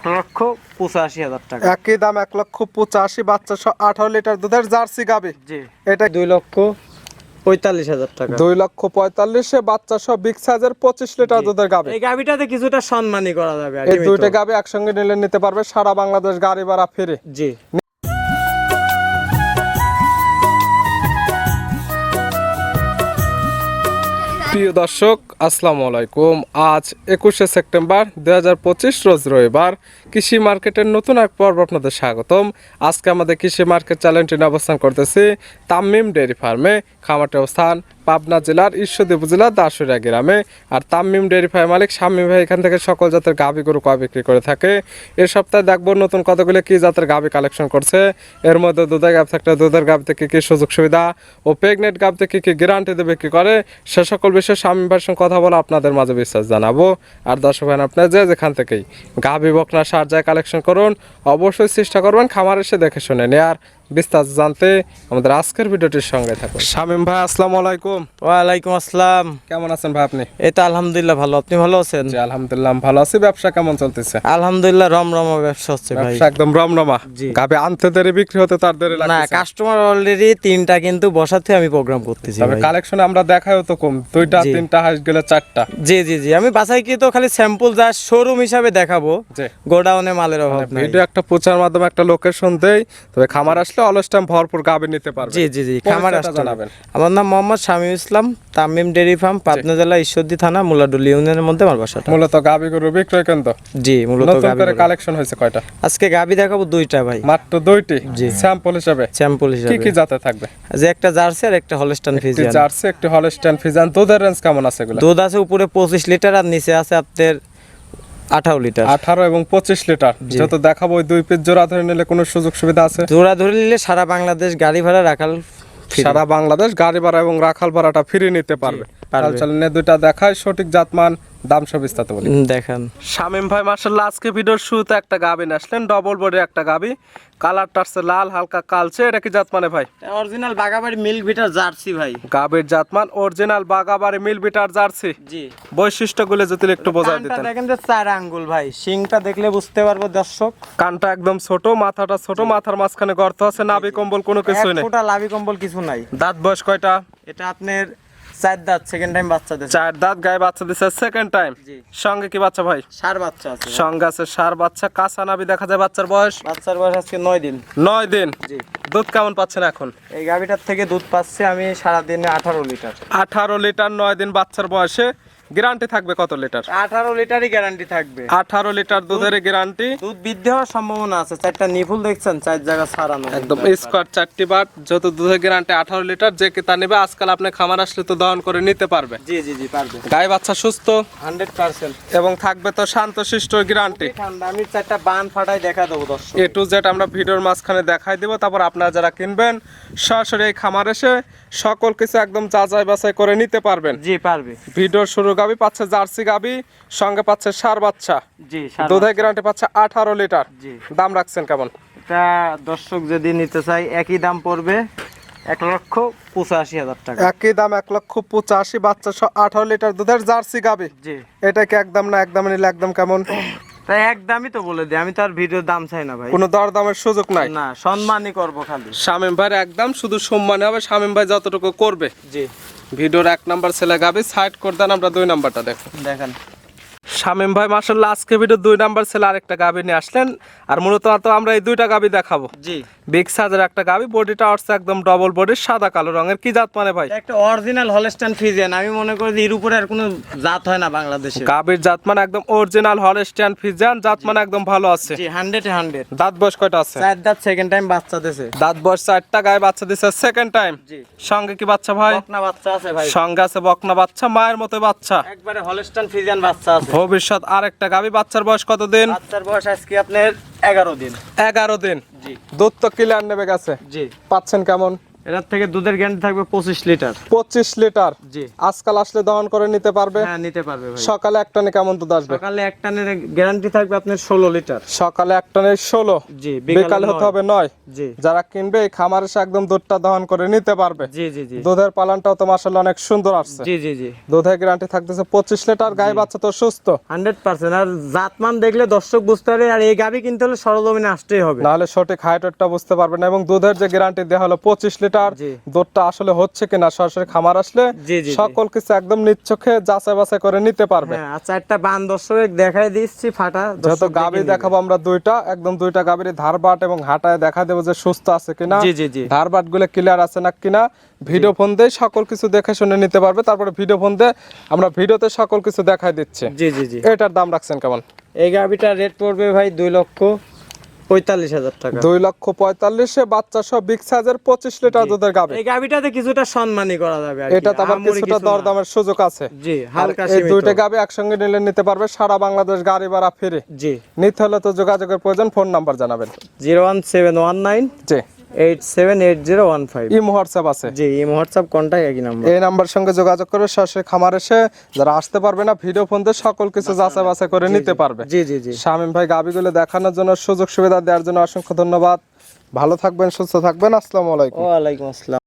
লক্ষ পঁচাশি হাজার টাকা। একই দাম এক লক্ষ পঁচাশি বাচ্চা আঠারো লিটার দুধের জার্সি গাবে। জি। এটা দুই লক্ষ পঁয়তাল্লিশ হাজার টাকা। দুই লক্ষ পঁয়তাল্লিশে বাচ্চা সহ বিগ সাইজের পঁচিশ লিটার দুধের গাবে। এই গাবিটাতে কিছুটা সম্মানই করা যাবে এই দুইটা। গাবে একসঙ্গে নিলে নিতে পারবে সারা বাংলাদেশ গাড়ি ভাড়া ফিরে। জি। প্রিয় দর্শক, আসসালামু আলাইকুম। আজ একুশে সেপ্টেম্বর দু হাজার পঁচিশ, রোজ রবিবার। কৃষি মার্কেটের নতুন এক পর্ব আপনাদের স্বাগতম। আজকে আমাদের কৃষি মার্কেট চ্যানেলটি অবস্থান করতেছি তামিম ডেয়ারি ফার্মে। খামারটি অবস্থান পাবনা জেলার ঈশ্বরদী উপজেলার দাসুরিয়া গ্রামে। আর তামিম ডেয়ারি ফার্ম মালিক স্বামী ভাই এখান থেকে সকল জাতের গাভী গরু কয় বিক্রি করে থাকে। এ সপ্তাহে দেখব নতুন কতগুলো কি জাতের গাভী কালেকশন করছে। এর মধ্যে দুধের গাভ থাকলে দুধের গাভীতে কি কী সুযোগ সুবিধা ও প্রেগনেন্ট গাভীতে কি কী গ্যারান্টি দেবে কি করে, সে সকল বিষয়ে স্বামী ভাইয়ের সঙ্গে কথা বলে আপনাদের মাঝে বিশ্বাস জানাব। আর দর্শক ভাই আপনার যে যেখান থেকেই গাভী বকনা, সার যায় কালেকশন করুন, অবশ্যই চেষ্টা করবেন খামার এসে দেখে শুনে নেয়ার। বিস্তারিত জানতে আমাদের আজকের ভিডিওটির সঙ্গে থাকুন। শামীম ভাই আসসালামু আলাইকুম। ওয়ালাইকুম আসসালাম। কেমন আছেন ভাই আপনি? এই তো আলহামদুলিল্লাহ ভালো। আপনি ভালো আছেন? জি আলহামদুলিল্লাহ ভালো আছি। ব্যবসা কেমন চলতেছে? আলহামদুলিল্লাহ রমরমা ব্যবসা হচ্ছে ভাই। ব্যবসা একদম রমরমা। জি। গাবে আনতে দেরি বিক্রি হতে তার দেরি লাগে না কাস্টমার অলরেডি তিনটা কিন্তু বসাতে আমি প্রোগ্রাম করতেছি তবে। কালেকশন আমরা দেখাও তো কম। দুইটা তিনটা হাঁস গেলে চারটা। জি জি জি। আমি বাসায় কি তো খালি স্যাম্পল যা শোরুম হিসাবে দেখাবো। গোডাউনে মালের অভাব নাই। ভিডিও একটা প্রচার মাধ্যমে একটা লোকেশন দেই তবে খামার আসলে টাইম ভরপুর গাবে নিতে পারবে জি জি জি খামার। জানাবেন। আমার নাম মোহাম্মদ শামীম ইসলাম তামিম ডেরি ফার্ম পাবনা জেলা ঈশ্বরদী থানা মুলাডুলি ইউনিয়নের মধ্যে আমার বাসাটা মূলত গাবি গরু বিক্রয় কেন্দ্র? জি মূলত গাভী করে কালেকশন হয়েছে কয়টা? আজকে গাবি দেখাবো দুইটা ভাই। মাত্র দুইটি? জি। স্যাম্পল হিসাবে? স্যাম্পল কি হিসাবে। কি জাতে থাকবে? যে একটা জার্সি আর একটা হলস্টান একটি ফিজিয়ান জার্সি একটি হলস্টাইন ফিজান দুধের রেঞ্জ কেমন আছে এগুলো? দুধ আছে উপরে পঁচিশ লিটার আর নিচে আছে আপনার আঠারো লিটার। আঠারো এবং পঁচিশ লিটার। যত দেখাবো ওই দুই পিস জোড়া ধরে নিলে কোনো সুযোগ সুবিধা আছে? জোড়া ধরে নিলে সারা বাংলাদেশ গাড়ি ভাড়া রাখাল সারা বাংলাদেশ গাড়ি ভাড়া এবং রাখাল ভাড়াটা ফিরে নিতে পারবে। চলেন দুইটা দেখায় সঠিক জাতমান দাম সব বিস্তারিত বলি। দেখান। শামিম ভাই মার্শাল্লাহ আজকে ভিডিওর শুরুতে একটা গাবি নিয়ে আসলেন ডবল বডির একটা গাবি। কালারটা আসছে লাল হালকা কালচে এটা কি জাত মানে ভাই অরিজিনাল বাগাবাড়ি মিল্ক ভিটার জার্সি ভাই। গাবির জাতমান অরিজিনাল বাগাবাড়ি মিল বিটার জার্সি। জি। বৈশিষ্ট্যগুলো যদি একটু বোঝাই কানটা দিতেন। দেখেন যে চার আঙ্গুল ভাই শিংটা দেখলে বুঝতে পারব দর্শক। কানটা একদম ছোট মাথাটা ছোট মাথার মাঝখানে গর্ত আছে নাভি কম্বল কোনো কিছুই নেই। ফোঁটা লাভি কম্বল কিছু নাই। দাঁত বয়স কয়টা? এটা আপনার চার দাঁত সেকেন্ড টাইম বাচ্চা দিচ্ছে চার দাঁত গায়ে বাচ্চা দিচ্ছে সেকেন্ড টাইম জি। সঙ্গে কি বাচ্চা ভাই? সার বাচ্চা আছে সঙ্গে আছে সার বাচ্চা কাঁচা নাবি দেখা যায় বাচ্চার বয়স? বাচ্চার বয়স আজকে নয় দিন। নয় দিন? জি। দুধ কেমন পাচ্ছেন এখন? এই গাভিটার থেকে দুধ পাচ্ছি আমি সারাদিনে আঠারো লিটার। আঠারো লিটার নয় দিন বাচ্চার বয়সে। গ্যারান্টি থাকবে কত লিটার? আঠারো লিটারই গ্যারান্টি থাকবে। আঠারো লিটার দুধের গ্যারান্টি। দুধ বৃদ্ধি হওয়ার সম্ভাবনা আছে চারটা নিফুল দেখছেন চার জায়গা ছাড়ানো। একদম স্কোয়ার চারটি বাট যত দুধের গ্যারান্টি আঠারো লিটার যে কি তা নেবে আজকাল আপনি খামার আসলে তো দহন করে নিতে পারবে। জি জি জি পারবে। গায়ে বাচ্চা সুস্থ। Hundred percent. এবং থাকবে তো শান্ত শিষ্ট গ্যারান্টি। ঠান্ডা। আমি চারটা বান ফাটাই দেখা দেবো দর্শক। এ টু জেড আমরা ভিডিওর মাঝখানে দেখাই দেবো তারপর আপনারা যারা কিনবেন সরাসরি এই খামার এসে সকল কিছু একদম যাচাই বাছাই করে নিতে পারবেন। জি পারবে। ভিডিওর শুরু গাবি পাচ্ছে জার্সি গাবি সঙ্গে পাচ্ছে সার বাচ্চা। জি দুধের গ্যারান্টি পাচ্ছে আঠারো লিটার। জি। দাম রাখছেন কেমন? এটা দর্শক যদি নিতে চাই একই দাম পড়বে এক লক্ষ পঁচাশি হাজার টাকা। একই দাম এক লক্ষ পঁচাশি বাচ্চা সহ আঠারো লিটার দুধের জার্সি গাবি। জি। এটা কি একদম না একদম নিলে একদম কেমন? তাই একদমই তো বলে দিই আমি তো আর ভিডিও দাম চাই না ভাই। কোনো দর দামের সুযোগ নাই। না সম্মানই করব খালি। শামিম ভাই একদম শুধু সম্মানে হবে শামিম ভাই যতটুকু করবে। জি। ভিডিওর এক নাম্বার ছেলে গাবি সাইড করে দেন আমরা দুই নাম্বারটা দেখো দেখেন। শামিম ভাই মাসাল্লাহ আজকে ভিডিও দুই নাম্বার ছেলে আরেকটা গাবি নিয়ে আসলেন। আর মূলত তো আমরা এই দুইটা গাবি দেখাবো। জি। বিগ সাইজের একটা গাবি বডিটা হচ্ছে একদম ডবল বডির সাদা কালো রঙের। কি জাত মানে ভাই? একটা অরিজিনাল হলস্টাইন ফ্রিজিয়ান আমি মনে করি যে এর উপরে আর কোনো জাত হয় না বাংলাদেশে। গাবির জাত মানে একদম অরিজিনাল হলস্টিয়ান ফিজিয়ান জাত মানে একদম ভালো আছে। জি হান্ড্রেড হান্ড্রেড দাঁত বয়স কয়টা আছে? চার দাঁত সেকেন্ড টাইম বাচ্চা দিছে। দাঁত বয়স চারটা গায়ে বাচ্চা দিচ্ছে সেকেন্ড টাইম জি। সঙ্গে কি বাচ্চা ভাই? বকনা বাচ্চা আছে ভাই। সঙ্গে আছে বকনা বাচ্চা মায়ের মতো বাচ্চা। একবারে হলস্টাইন ফ্রিজিয়ান বাচ্চা আছে। ভবিষ্যৎ আরেকটা গাভী বাচ্চার বয়স কত দিন বাচ্চার বয়স আজকে আপনার এগারো দিন। এগারো দিন। জি। দুধ তো ক্লিয়ার নেবে গেছে। জি। পাচ্ছেন কেমন? এটার থেকে দুধের গ্যারান্টি থাকবে পঁচিশ লিটার। পঁচিশ লিটার? জি। আজকাল আসলে দহন করে নিতে পারবে? হ্যাঁ নিতে পারবে ভাই। সকালে এক টানে কেমন দুধ আসবে? সকালে এক টানের গ্যারান্টি থাকবে আপনার ষোলো লিটার। সকালে এক টানে ষোলো? জি বিকালে হতে হবে নয়? জি। যারা কিনবে এই খামার এসে একদম দুধটা দহন করে নিতে পারবে। জি জি জি। দুধের পালনটাও তো মাসাল্লাহ অনেক সুন্দর আসছে। জি জি জি। দুধের গ্যারান্টি থাকতেছে পঁচিশ লিটার গায়ে বাচ্চা তো সুস্থ। Hundred percent. আর জাতমান দেখলে দর্শক বুঝতে পারে আর এই গাভি কিনতে হলে সরজমিনে আসতেই হবে। নাহলে সঠিক হাইটটা বুঝতে পারবে না এবং দুধের যে গ্যারান্টি দেওয়া হলো পঁচিশ লিটার জি। দুধটা আসলে হচ্ছে কিনা সরাসরি খামার আসলে। সকল কিছু একদম নিচ্চোখে যাচাই বাছাই করে নিতে পারবে। হ্যাঁ চারটা বান দর্শক দেখাই দিচ্ছি ফাটা গাবি দেখাবো আমরা দুইটা একদম দুইটা গাবির ধারবাট এবং হাঁটায় দেখা দেবো যে সুস্থ আছে কিনা ধারবাটগুলো ক্লিয়ার আছে না কিনা ভিডিও ফোন দিয়ে সকল কিছু দেখে শুনে নিতে পারবে তারপরে ভিডিও ফোন দিয়ে আমরা ভিডিওতে সকল কিছু দেখাই দিচ্ছি। জি জি জি। এটার দাম রাখছেন কেমন? এই গাভিটার রেট পড়বে ভাই দুই লক্ষ। পঁয়তাল্লিশ হাজার টাকা। দুই লক্ষ পঁয়তাল্লিশে বাচ্চা সহ বিগ সাইজের পঁচিশ লিটার দুধের গাবে এই গাভিটাতে কিছুটা সম্মানই করা যাবে এটা তো আবার কিছুটা দরদামের সুযোগ আছে। জি হালকা এই দুইটা গাবি একসঙ্গে নিলে নিতে পারবে সারা বাংলাদেশ গাড়ি ভাড়া ফিরে। জি। নিতে হলে তো যোগাযোগের প্রয়োজন ফোন নাম্বার জানাবেন। Zero one seven one nine জি। Eight seven eight zero one five. Imo WhatsApp আছে। জি এই হোয়াটসঅ্যাপ কন্ট্যাক্ট একই নাম্বার। এই নাম্বার সঙ্গে যোগাযোগ করে সরাসরি খামার এসে যারা আসতে পারবে না ভিডিও ফোন দিয়ে সকল কিছু যাচাই বাছাই করে নিতে পারবে। জি জি জি। শামীম ভাই গাবিগুলো দেখানোর জন্য সুযোগ সুবিধা দেওয়ার জন্য অসংখ্য ধন্যবাদ। ভালো থাকবেন সুস্থ থাকবেন। আসসালামু আলাইকুম। ওয়ালাইকুম আসসালাম।